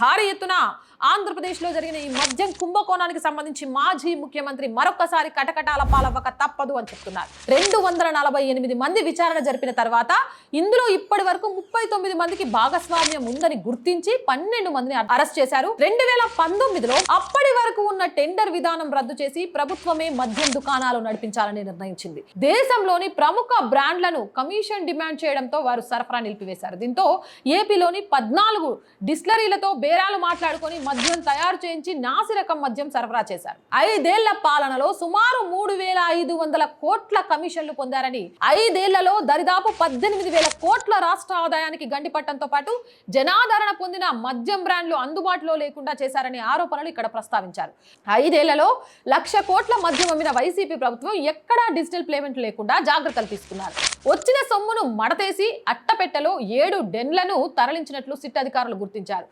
భారీ ఎత్తున ఆంధ్రప్రదేశ్లో జరిగిన ఈ మద్యం కుంభకోణానికి సంబంధించి మాజీ ముఖ్యమంత్రి మరొకసారి కటకటాల పాలవ్వక తప్పదు అని చెప్తున్నారు. రెండు వందల నలభై ఎనిమిది మంది విచారణ జరిపిన తర్వాత ఇందులో ఇప్పటి వరకు ముప్పై తొమ్మిది మందికి భాగస్వామ్యం ఉందని గుర్తించి పన్నెండు మందిని అరెస్ట్ చేశారు. రెండు వేల పంతొమ్మిదిలో అప్పటి వరకు ఉన్న టెండర్ విధానం రద్దు చేసి ప్రభుత్వమే మద్యం దుకాణాలు నడిపించాలని నిర్ణయించింది. దేశంలోని ప్రముఖ బ్రాండ్లను కమిషన్ డిమాండ్ చేయడంతో వారు సరఫరా నిలిపివేశారు. దీంతో ఏపీలోని పద్నాలుగు డిస్లరీలతో బేరాలు మాట్లాడుకొని మద్యం తయారు చేయించి నాసిరకం మద్యం సరఫరా చేశారు. ఐదేళ్ళ పాలనలో సుమారు మూడు వేల ఐదు వందల కోట్ల కమిషన్లు పొందారని ఐదేళ్ళలో దరిదాపు పద్దెనిమిది వేల కోట్ల రాష్ట్ర ఆదాయానికి గండిపట్టడంతో పాటు జనాదరణ పొందిన మద్యం బ్రాండ్లు అందుబాటులో లేకుండా చేశారనే ఆరోపణలు ఇక్కడ ప్రస్తావించారు. ఐదేళ్ళలో లక్ష కోట్ల మద్యం అమ్మిన వైసీపీ ప్రభుత్వం ఎక్కడా డిజిటల్ పేమెంట్ లేకుండా జాగ్రత్తలు తీసుకున్నారు. వచ్చిన సొమ్మును మడతేసి అట్టపెట్టెలో ఏడు డెన్లను తరలించినట్లు సిట్ అధికారులు గుర్తించారు.